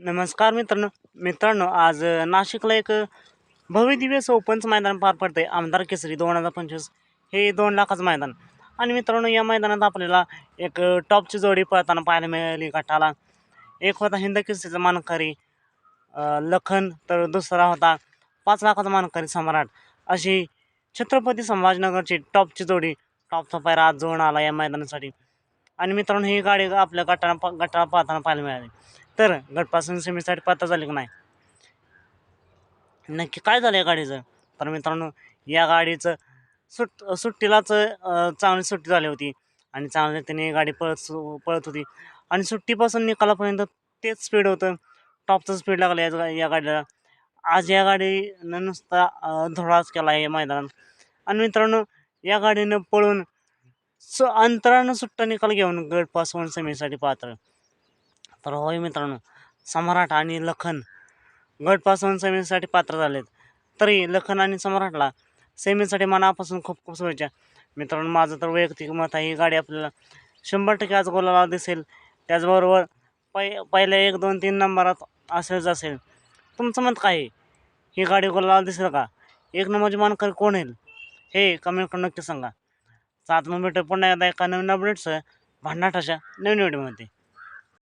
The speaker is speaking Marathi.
नमस्कार मित्रांनो. मित्रांनो आज नाशिकला एक भव्यदिव्य भव्य दिव्य मैदान पार पडते आमदार केसरी दोन हजार पंचवीस हे दोन लाखाचं मैदान. आणि मित्रांनो या मैदानात आपल्याला एक टॉपची जोडी पळताना पाहायला मिळाली गटाला. एक होता हिंद केसरीचा मानकरी लखन तर दुसरा होता पाच लाखाचा मानकरी सम्राट. अशी छत्रपती संभाजीनगरची टॉपची जोडी टॉपचा पायरा आज जोडून आला या मैदानासाठी. आणि मित्रांनो ही गाडी आपल्या गटाला प- गटाला पाहताना पाहायला मिळाली. तर गटपासून सेमीसाठी पात्र झाले की नाही? नक्की काय झालं या गाडीचं? तर मित्रांनो या गाडीचं सुट सुट्टीलाच चांगली सुट्टी झाली होती. आणि चांगली त्याने गाडी पळत सु- पळत होती. आणि सुट्टीपासून निकालापर्यंत तेच स्पीड होतं. टॉपचं स्पीड लागलं या या गाडीला. आज या गाडीनं नुसता धोडाच केला आहे मैदानात आणि मित्रांनो या गाडीनं पळून स अंतरानं सुट्टा निकाल घेऊन गटपासून सेमीसाठी पात्र. तर होय मित्रांनो सम्राट आणि लखन गटपासून सेमीसाठी पात्र झालेत. तरी लखन आणि सम्राटला सेमीसाठी मनापासून खूप खूप शुभेच्छा. मित्रांनो माझं तर वैयक्तिक मत आहे ही गाडी आपल्याला शंभर टक्के आज गोलाला दिसेल. त्याचबरोबर पै पहिल्या एक दोन तीन नंबरात असेलच असेल. तुमचं मत काय आहे? ही गाडी गोलाला दिसेल का? एक नंबरची मानकर कोण येईल? हे कमेंट करून नक्की सांगा. सात मग भेटू पुन्हा एकदा एका नवीन अपडेट्स भांडाटाच्या नवीन व्हिडिओमध्ये